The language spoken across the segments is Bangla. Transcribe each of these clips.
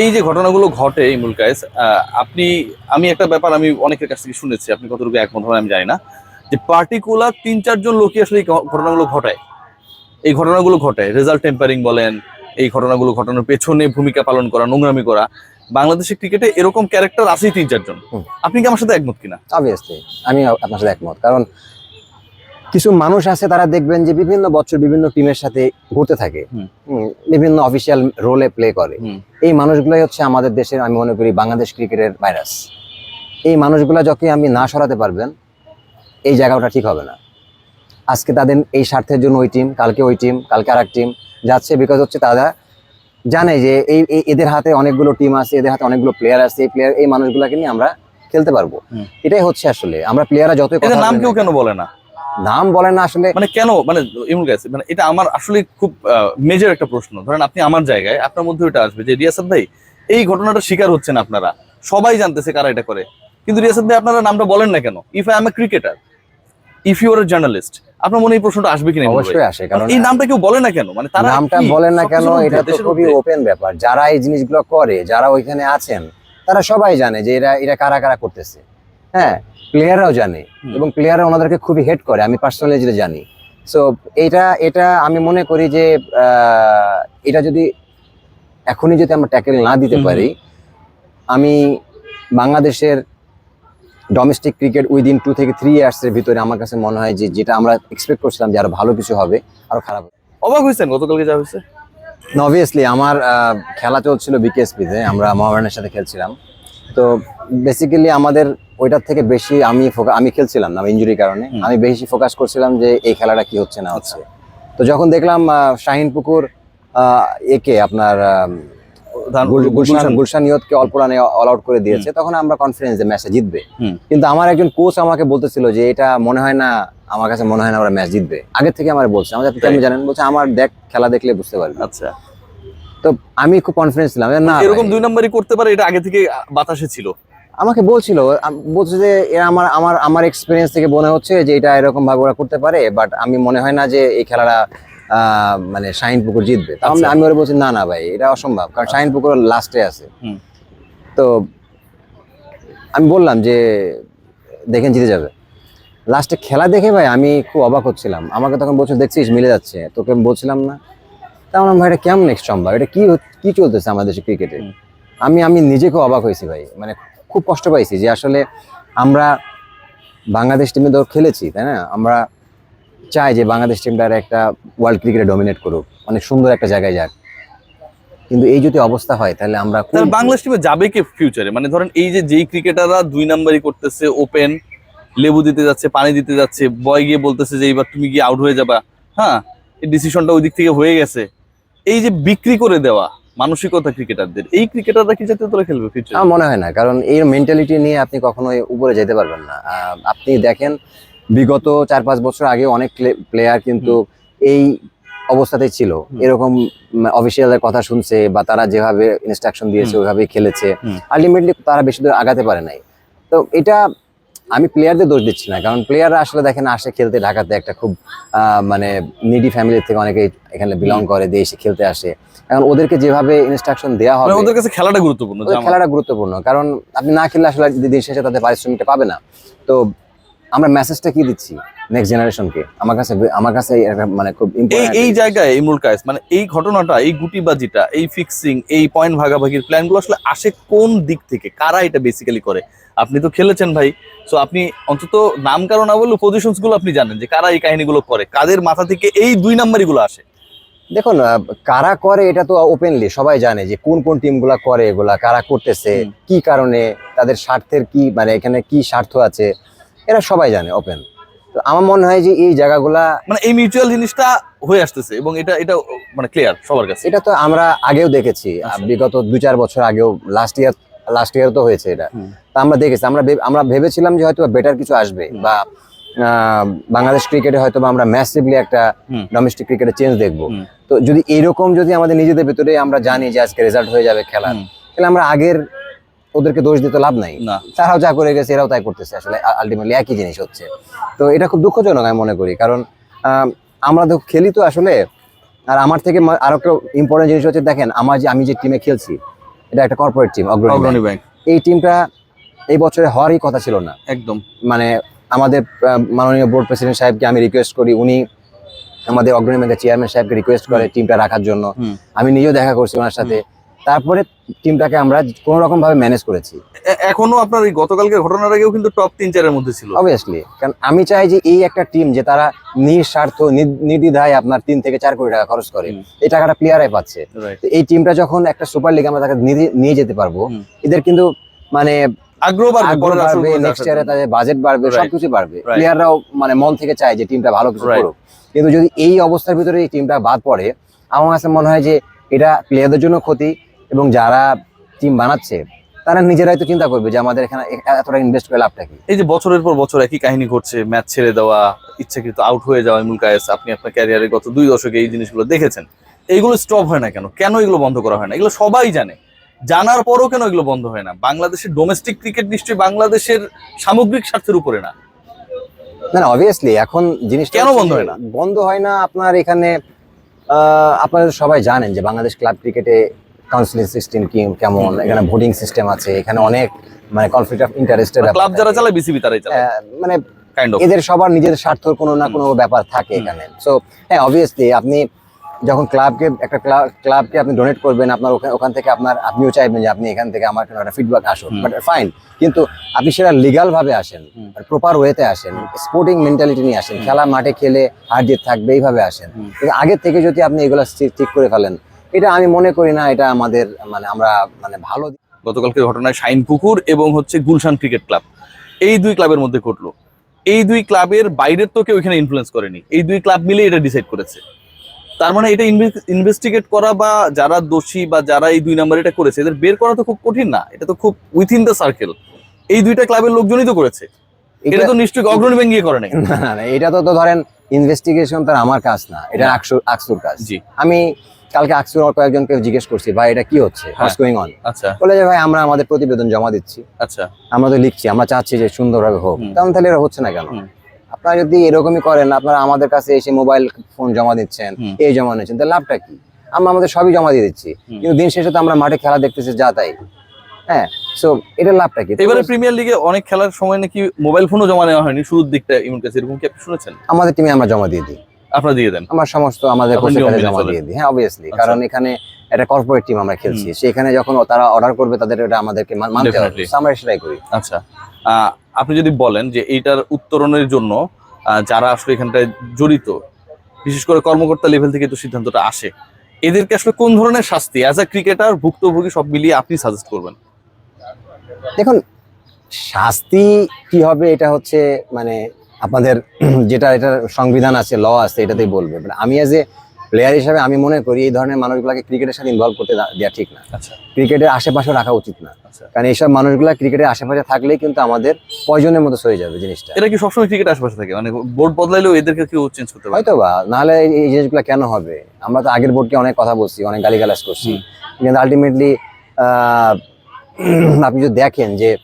এই যে ঘটনাগুলো ঘটে ইমুল কায়েস আপনি আমি একটা ব্যাপার আমি অনেকের কাছ থেকে শুনেছি আপনি কতটুকু একমত হবেন আমি জানি না যে পার্টিকুলার তিন চারজন লোকই আসলে এই ঘটনাগুলো ঘটায়। এই ঘটনাগুলো ঘটায়। রেজাল্ট টেম্পারিং বলেন এই ঘটনাগুলো ঘটানোর পেছনে ভূমিকা পালন করা নোংরামি করা। বাংলাদেশের ক্রিকেটে এরকম ক্যারেক্টার আছেই তিন চারজন আপনি কি আমার সাথে একমত কিনা? অবভিয়াসলি আমি আপনার সাথে একমত। কারণ কিছু মানুষ আছে তারা দেখবেন যে বিভিন্ন বছর বিভিন্ন টিমের সাথে ঘুরতে থাকে। বিভিন্ন অফিসিয়াল রোলে প্লে করে। এই মানুষগুলোই হচ্ছে আমাদের দেশের আমি মনে করি বাংলাদেশ ক্রিকেটের ভাইরাস এই মানুষগুলো যখন আমি না সরাতে পারবেন এই জায়গাটা ঠিক হবে না। আজকে তাদের এই স্বার্থের জন্য ওই টিম কালকে ওই টিম কালকে আর এক টিম যাচ্ছে বিকজ হচ্ছে তারা জানে যে এই এদের হাতে অনেকগুলো টিম আছে এদের হাতে অনেকগুলো প্লেয়ার আছে এই প্লেয়ার এই মানুষগুলোকে নিয়ে আমরা খেলতে পারব। এটাই হচ্ছে আসলে। আমরা প্লেয়াররা যতই নাম কেউ কেন বলে না? নাম বলেন না আসলে। মানে কেন? মানে ইমুল কায়েস মানে এটা আমার আসলে খুব মেজর একটা প্রশ্ন। ধরেন আপনি আমার জায়গায় আপনার মধ্যে এটা আসবে যে রিয়াসাদ ভাই এই ঘটনাটা শিকার হচ্ছেন আপনারা। সবাই জানতেছে কারা এটা করে। কিন্তু রিয়াসাদ ভাই আপনারা নামটা বলেন না কেন? If I am a cricketer if you are a journalist আপনার মনে এই প্রশ্নটা আসবে কিনা অবশ্যই আসে কারণ এই নামটা কেউ বলে না কেন? মানে তারা নামটা কি? বলেন না কেন এটা তো খুবই ওপেন ব্যাপার। যারা এই জিনিসগুলো করে যারা ওইখানে আছেন তারা সবাই জানে যে এরা এরা কারা কারা করতেছে। হ্যাঁ প্লেয়াররাও জানে এবং প্লেয়াররা ওনাদেরকে খুবই হেড করে আমি পার্সোনালি যেটা জানি। সো এটা এটা আমি মনে করি যে এটা যদি এখনই যদি আমরা ট্যাকেল না দিতে পারি আমি বাংলাদেশের ডোমেস্টিক ক্রিকেট উইদিন টু থেকে থ্রি ইয়ার্সের ভিতরে আমার কাছে মনে হয় যে যেটা আমরা এক্সপেক্ট করছিলাম যে আরও ভালো কিছু হবে আরও খারাপ হবে। অবাক হয়েছেন? গতকালকে যা হয়েছে? অবভিয়াসলি আমার খেলা চলছিল বিকেএসপিতে আমরা মহারানের সাথে খেলছিলাম। তো বেসিক্যালি আমাদের ওইটার থেকে বেশি আমি আমি খেলছিলাম না ইঞ্জুরির কারণে। আমি বেশি ফোকাস করছিলাম যে এই খেলাটা কি হচ্ছে না হচ্ছে। তো যখন দেখলাম শাহিন পুকুর একে আপনার গুলশান গুলশান- গুলশান। ইয়তকে অল্প রানে অল আউট করে দিয়েছে। তখন আমরা কনফিডেন্স যে ম্যাচে জিতবে। কিন্তু আমার একজন কোচ আমাকে বলতেছিল যে এটা মনে হয় না আমার কাছে মনে হয় না ওরা ম্যাচ জিতবে। আগে থেকে আমার বলছে। আমাদের আপনি জানেন বলছে আমার দেখ খেলা দেখলে বুঝতে পারবি। আচ্ছা। তো আমি খুব কনফিডেন্স ছিলাম না এরকম দুই নম্বরই করতে পারে এটা আগে থেকে বাতাসে ছিল। আমাকে বলছিল আম- বলছে যে এরা আমার আমার আমার এক্সপিরিয়েন্স থেকে মনে হচ্ছে যে এটা এরকম ভাবে ওরা করতে পারে বাট আমি মনে হয় না যে এই খেলাটা মানে শাহিন পুকুর জিতবে। তাহলে আমি আচ্ছা। ওরা বলছি না না ভাই এটা অসম্ভব কারণ শাহিন পুকুর লাস্টে আছে। তো আমি বললাম যে দেখেন জিতে যাবে। লাস্টে খেলা দেখে ভাই আমি খুব অবাক হচ্ছিলাম। আমাকে তখন বলছো দেখছিস মিলে যাচ্ছে। তোকে আমি বলছিলাম না। তা আমার ভাই এটা কেমন নেক্সট সম্ভব এটা কি কি চলতেছে আমাদের দেশে ক্রিকেটে। আমি আমি নিজেকে অবাক হয়েছি ভাই মানে খুব কষ্ট পাইছি যে আসলে আমরা বাংলাদেশ টিমে ধর খেলেছি তাই না? আমরা চাই যে বাংলাদেশ টিমটা একটা ওয়ার্ল্ড ক্রিকেটে ডমিনেট করুক অনেক সুন্দর একটা জায়গায় যাক। কিন্তু এই যদি অবস্থা হয় তাহলে আমরা বাংলাদেশ টিমে যাবে কে ফিউচারে মানে ধরেন এই যে যেই ক্রিকেটাররা দুই নাম্বারই করতেছে ওপেন লেবু দিতে যাচ্ছে পানি দিতে যাচ্ছে বয় গিয়ে বলতেছে যে এইবার তুমি গিয়ে আউট হয়ে যাবা হ্যাঁ? এই ডিসিশনটা ওই দিক থেকে হয়ে গেছে। এই যে বিক্রি করে দেওয়া মানসিকতা ক্রিকেটারদের। এই ক্রিকেটাররা কি জাতীয় দলে খেলবে ফিউচারে মনে হয় না কারণ এই মেন্টালিটি নিয়ে আপনি কখনোই উপরে যেতে পারবেন না। আপনি দেখেন বিগত চার পাঁচ বছর আগে অনেক প্লেয়ার কিন্তু এই অবস্থাতেই ছিল। এরকম অফিসিয়ালের কথা শুনছে বা তারা যেভাবে ইনস্ট্রাকশন দিয়েছে ওইভাবে খেলেছে। আলটিমেটলি তারা বেশি দূর আগাতে পারে নাই। তো এটা আমি প্লেয়ারদের দোষ দিচ্ছি না কারণ প্লেয়াররা আসলে দেখেন আসে খেলতে ঢাকাতে একটা খুব আহ, মানে নিডি ফ্যামিলির থেকে অনেকে এখানে বিলং করে এসে খেলতে আসে। এখন ওদেরকে যেভাবে ইনস্ট্রাকশন দেওয়া হবে মানে ওদের কাছে খেলাটা গুরুত্বপূর্ণ খেলাটা গুরুত্বপূর্ণ। কারণ আপনি না খেললে আসলে দিন শেষে তাদের পারিশ্রমিকটা পাবে না। তো আমরা মেসেজটা কি দিচ্ছি নেক্সট জেনারেশনকে আমার কাছে আমার কাছে মানে খুব এই জায়গায় ইমরুল কায়েস মানে এই ঘটনাটা এই গুটিবাজিটা এই ফিক্সিং এই পয়েন্ট ভাগাভাগির প্ল্যানগুলো আসলে আসে কোন দিক থেকে? কারা এটা বেসিক্যালি করে? আপনি তো খেলেছেন ভাই। সো আপনি অন্তত নাম কারণ না বললেও পজিশনসগুলো আপনি জানেন যে কারা এই কাহিনীগুলো করে। কাদের মাথা থেকে এই দুই নাম্বারিগুলো আসে। দেখুন কারা করে এটা তো ওপেনলি সবাই জানে যে কোন কোন টিমগুলা করে এগুলা কারা করতেছে কি কারণে তাদের স্বার্থের কি মানে এখানে কি স্বার্থ আছে এরা সবাই জানে ওপেন তো আমার মনে হয় যে এই জায়গাগুলা মানে এই মিউচুয়াল জিনিসটা হয়ে আসতেছে এবং এটা এটা মানে ক্লিয়ার সবার কাছে। এটা তো আমরা আগেও দেখেছি আচ্ছা। বিগত দু চার বছর আগেও লাস্ট ইয়ার লাস্ট ইয়ার তো হয়েছে এটা। তা আমরা দেখেছি আমরা আমরা ভেবেছিলাম যে হয়তো বেটার কিছু আসবে বা বাংলাদেশ ক্রিকেটে হয়তো আমরা ম্যাসিভলি একটা। ডোমেস্টিক ক্রিকেটে চেঞ্জ দেখব। তো যদি এরকম যদি আমাদের নিজেদের ভেতরে আমরা জানি যে আজকে রেজাল্ট হয়ে যাবে খেলা। তাহলে আমরা আগের ওদেরকে দোষ দিতে লাভ নাই। তারাও যা করে গেছে এরাও তাই করতেছে। আসলে আলটিমেটলি একই জিনিস হচ্ছে। তো এটা খুব দুঃখজনক আমি মনে করি। কারণ আমরা তো খেলি তো আসলে আর আমার থেকে আরও একটা ইম্পর্টেন্ট জিনিস হচ্ছে দেখেন আমার যে আমি যে টিমে খেলছি এটা একটা কর্পোরেট টিম অগ্রণী। ব্যাংক এই টিমটা এই বছরে হওয়ারই কথা ছিল না। একদম। মানে আমাদের মাননীয় বোর্ড প্রেসিডেন্ট সাহেবকে আমি রিকোয়েস্ট করি। উনি আমাদের অগ্রণী ব্যাংকের চেয়ারম্যান সাহেবকে রিকোয়েস্ট করে টিমটা রাখার জন্য। আমি নিজেও দেখা করছি ওনার সাথে। তারপরে টিমটাকে আমরা কোনো রকম ভাবে ম্যানেজ করেছি এখনও আপনার এই গতকালকে ঘটনার আগেও কিন্তু টপ তিন চারের মধ্যে ছিল। অবভিয়াসলি কারণ আমি চাই যে এই একটা টিম যে তারা নিঃস্বার্থ নির- নির্দ্বিধায় আপনার তিন থেকে চার কোটি টাকা খরচ করে। এই টাকাটা প্লেয়ারাই পাচ্ছে। এই টিমটা যখন একটা সুপার লিগ আমরা তাকে নিয়ে যেতে পারব এদের কিন্তু মানে আগ্রহ বাড়বে নেক্সট ইয়ারে। তাদের বাজেট বাড়বে সবকিছু বাড়বে। প্লেয়াররাও মানে মন থেকে চায় যে টিমটা ভালো কিছু করুক। কিন্তু যদি এই অবস্থার ভিতরে এই টিমটা বাদ পড়ে আমার কাছে মনে হয় যে এটা প্লেয়ারদের জন্য ক্ষতি এবং যারা টিম বানাচ্ছে তারা নিজেরাই তো চিন্তা করবে যে আমাদের এখানে এতটা ইনভেস্ট করে লাভটা কি। এই যে বছরের পর বছর একই কাহিনী ঘটছে ম্যাচ ছেড়ে দেওয়া ইচ্ছাকৃত আউট হয়ে যাওয়া ইমুল কায়েস আপনি আপনার ক্যারিয়ারে গত দুই দশকে এই জিনিসগুলো দেখেছেন। এইগুলো স্টপ হয় না কেন? কেন এগুলো বন্ধ করা হয় না? এগুলো সবাই জানে। জানার পরও কেন এগুলো বন্ধ হয় না? বাংলাদেশের ডোমেস্টিক ক্রিকেট নিশ্চয়ই বাংলাদেশের সামগ্রিক স্বার্থের উপরে না? না না অবভিয়াসলি এখন জিনিসটা কেন বন্ধ হয় না? বন্ধ হয় না আপনার এখানে আপনারা সবাই জানেন যে বাংলাদেশ ক্লাব ক্রিকেটে কাউন্সিলিং সিস্টেম কি কেমন? এখানে ভোটিং সিস্টেম আছে এখানে অনেক মানে কনফ্লিক্ট অফ ইন্টারেস্টের ক্লাব যারা চালায় বিসিবি তারাই চালায়। মানে কাইন্ড এদের সবার নিজের স্বার্থ কোনো না কোনো ব্যাপার থাকে এখানে। সো হ্যাঁ অবভিয়াসলি আপনি যখন ক্লাবকে একটা ক্লাবকে আপনি ডোনেট করবেন আপনার ওখানে থেকে আপনার আপনিও চাইবেন যে আপনি এখান থেকে আমার কোনো একটা ফিডব্যাক আসুন বাট ফাইন কিন্তু আপনি সেটা লিগাল ভাবে আসেন প্রপার ওয়েতে আসেন স্পোর্টিং মেন্টালিটি নিয়ে আসেন খেলা মাঠে খেলে হার জিত থাকবে এইভাবে আসেন। কিন্তু আগে থেকে যদি আপনি এগুলো ঠিক- করে ফেলেন এটা আমি মনে করি না এটা আমাদের মানে আমরা মানে ভালো গতকালকের ঘটনায় শাইন পুকুর এবং হচ্ছে গুলশান ক্রিকেট ক্লাব। এই দুই ক্লাবের মধ্যে ঘটলো। এই দুই ক্লাবের বাইরের তো কেউ এখানে ইনফ্লুয়েন্স করেনি। এই দুই ক্লাব মিলে এটা ডিসাইড করেছে। তার মানে এটা ইনভেস্টিগেট করা বা যারা দোষী বা যারা এই দুই নাম্বার এটা করেছে এদের বের করা তো খুব কঠিন না। এটা তো খুব উইথিন দ্য সার্কেল এই দুইটা ক্লাবের লোকজনই তো করেছে। এটা তো নিশ্চয়ই অগ্রণী ব্যাঙ্গিয়ে করে নাই। না এটা তো তো ধরেন ইনভেস্টিগেশন তার আমার কাজ না। এটা। আকসুর আকসুর কাজ। জি। আমি কালকে আকসুর আর কয়েকজনকে জিজ্ঞেস করছি ভাই এটা কি হচ্ছে? হোয়াটস গোয়িং অন আচ্ছা। বলে যে ভাই আমরা আমাদের প্রতিবেদন জমা দিচ্ছি। আচ্ছা। আমরা তো লিখছি আমরা চাচ্ছি যে সুন্দরভাবে হোক। তেমন তাহলে এটা হচ্ছে না কেন। আপনারা যদি এরকমই করেন আপনারা আমাদের কাছে এসে মোবাইল ফোন জমা দিচ্ছেন এই জমা নিচ্ছেন তাহলে লাভটা কি? আমরা আমাদের সবই জমা দিয়ে দিচ্ছি। কিন্তু দিন শেষে তো আমরা মাঠে খেলা দেখতেছি যা তাই। হ্যাঁ সো এটার লাভটা কি? এবারে প্রিমিয়ার লিগে অনেক খেলার সময় নাকি মোবাইল ফোনও জমা নেওয়া হয়নি শুরুর দিকটা ইমন কাছে এরকম কি আপনি শুনেছেন? আমাদের টিমে আমরা জমা দিয়ে দিই। আপনারা দিয়ে দেন। আমার সমস্ত আমাদের কোচের জমা দিয়ে দিই। হ্যাঁ অবভিয়াসলি আচ্ছা। কারণ এখানে একটা কর্পোরেট টিম আমরা খেলছি। সেখানে যখন তারা অর্ডার করবে তাদের এটা আমাদেরকে মানতে হবে। আমরা সেটাই করি। আচ্ছা। আপনি যদি বলেন যে এইটার উত্তরণের জন্য যারা আসলে এখানটায় জড়িত, বিশেষ করে কর্মকর্তা লেভেল থেকে তো সিদ্ধান্তটা আসে, এদেরকে আসলে কোন ধরনের শাস্তি অ্যাজ আ ক্রিকেটার ভুক্তভোগী, সব মিলিয়ে আপনি সাজেস্ট করবেন? দেখুন, শাস্তি কি হবে এটা হচ্ছে মানে আপনাদের যেটা এটা সংবিধান আছে ল আছে, এটাতেই বলবে। মানে আমি এজ এ প্লেয়ার হিসাবে আমি মনে করি এই ধরনের মানুষগুলোকে ক্রিকেটের সাথে ইনভলভ করতে দেওয়া ঠিক না। আচ্ছা। ক্রিকেটের আশেপাশে রাখা উচিত না। আচ্ছা। কারণ এইসব মানুষগুলা ক্রিকেটের আশেপাশে থাকলেই কিন্তু আমাদের পয়জনের মতো হয়ে যাবে জিনিসটা। এটা কি সবসময় ক্রিকেট আশেপাশে থাকে? মানে বোর্ড বদলাইলেও এদেরকে কেউ চেঞ্জ করতে হয়তো বা নাহলে এই- জিনিসগুলো কেন হবে? আমরা তো আগের বোর্ডকে অনেক কথা বলছি অনেক গালিগালাজ করছি। কিন্তু আলটিমেটলি আপনি যদি দেখেন যে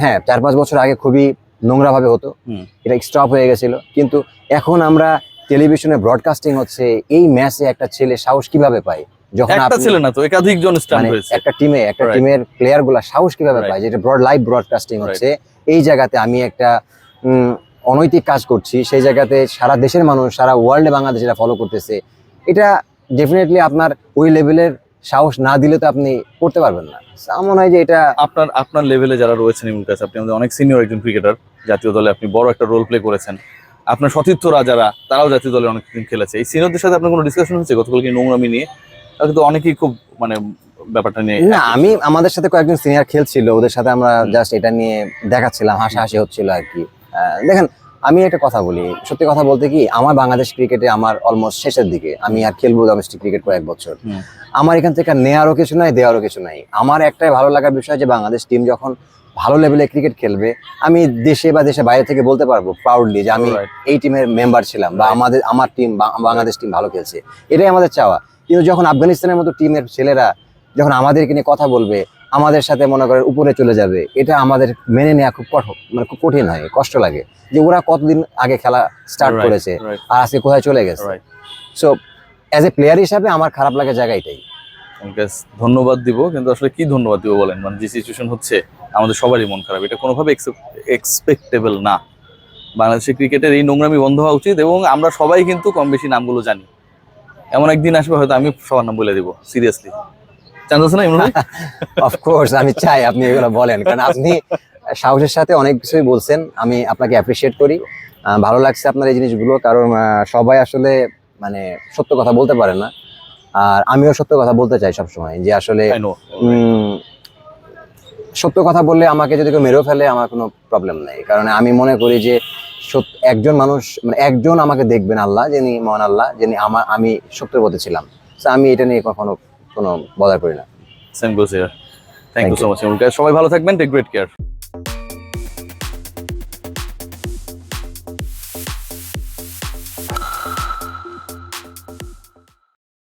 হ্যাঁ চার পাঁচ বছর আগে খুবই নোংরা ভাবে হতো। এটা স্টপ হয়ে গেছিল। কিন্তু এখন আমরা টেলিভিশনে ব্রডকাস্টিং হচ্ছে এই ম্যাচে একটা ছেলে সাহস কীভাবে পায়? যখন একটা ছিল না তো একাধিক জন স্টাম্প মানে হয়েছে একটা টিমে একটা টিমের প্লেয়ারগুলা সাহস কীভাবে. পায়? যেটা ব্রড লাইভ ব্রডকাস্টিং হচ্ছে এই জায়গাতে আমি একটা অনৈতিক কাজ করছি সেই জায়গাতে সারা দেশের মানুষ সারা ওয়ার্ল্ডে বাংলাদেশ এটা ফলো করতেছে। এটা ডেফিনেটলি আপনার ওই লেভেলের সাহস না দিলে তো আপনি করতে পারবেন না। মনে হয় যে এটা আপনার আপনার লেভেলে যারা রয়েছেন ইমুল কাছে আপনি আমাদের অনেক সিনিয়র একজন ক্রিকেটার জাতীয় দলে আপনি বড় একটা রোল প্লে করেছেন। আপনার সতীর্থরা যারা তারাও জাতীয় দলে অনেক দিন খেলেছে। এই সিনিয়রদের সাথে আপনার কোনো ডিসকাশন হচ্ছে গতকালকে নোংরামি নিয়ে? কিন্তু অনেকেই খুব মানে ব্যাপারটা নিয়ে না আমি আমাদের সাথে কয়েকজন সিনিয়র খেলছিল ওদের সাথে আমরা। জাস্ট এটা নিয়ে দেখাচ্ছিলাম হাসাহাসি হচ্ছিল আর কি। দেখেন আমি একটা কথা বলি সত্যি কথা বলতে কি আমার বাংলাদেশ ক্রিকেটে আমার অলমোস্ট শেষের দিকে আমি আর খেলব ডোমেস্টিক ক্রিকেট কয়েক বছর। আমার এখান থেকে নেওয়ারও কিছু নাই দেওয়ারও কিছু নাই। আমার একটাই ভালো লাগার বিষয় যে বাংলাদেশ টিম যখন ভালো লেভেলে ক্রিকেট খেলবে আমি দেশে বা দেশে বাইরে থেকে বলতে পারব প্রাউডলি যে আমি এই টিমের মেম্বার ছিলাম বা আমাদের আমার টিম বাংলাদেশ টিম ভালো খেলছে। এটাই আমাদের চাওয়া। কিন্তু যখন আফগানিস্তানের মতো টিমের ছেলেরা যখন আমাদেরকে নিয়ে কথা বলবে আমাদের সাথে মনে করেন উপরে চলে যাবে এটা আমাদের মেনে নেওয়া খুব কঠোর মানে খুব কঠিন হয় কষ্ট লাগে। যে ওরা কতদিন আগে খেলা স্টার্ট করেছে আর আজকে কোথায় চলে গেছে। সো অ্যাজ এ প্লেয়ার হিসাবে আমার খারাপ লাগে জায়গা এটাই। ধন্যবাদ দিব, কিন্তু আসলে কি ধন্যবাদ দিব বলেন? মানে যে সিচুয়েশন হচ্ছে, আমাদের সবারই মন খারাপ। এটা কোনোভাবে এক্সপেক্টেবল না। বাংলাদেশের ক্রিকেটের এই নোংরামি বন্ধ হওয়া উচিত এবং আমরা সবাই কিন্তু কম বেশি নামগুলো জানি। এমন একদিন আসবে, হয়তো আমি সবার নাম বলে দিব সিরিয়াসলি চান্স আছে না ইমরুল ভাই? অফকোর্স আমি চাই আপনি এগুলো বলেন, কারণ আপনি সাহসের সাথে অনেক কিছুই বলছেন, আমি আপনাকে অ্যাপ্রিসিয়েট করি। ভালো লাগছে আপনার এই জিনিসগুলো, কারণ সবাই আসলে মানে সত্য কথা বলতে পারে না। আর আমিও সত্য কথা বলতে চাই সবসময় যে আসলে সত্য কথা বললে আমাকে যদি কেউ মেরেও ফেলে আমার কোনো প্রবলেম নেই। কারণ আমি মনে করি যে একজন মানুষ মানে একজন আমাকে দেখবেন আল্লাহ যিনি মহান আল্লাহ যিনি আমার আমি সত্যের পথে ছিলাম। আমি এটা নিয়ে কখনো কোনো বদার করি না। You so much. Imrul guys, সবাই ভালো থাকবেন টেক গ্রেট কেয়ার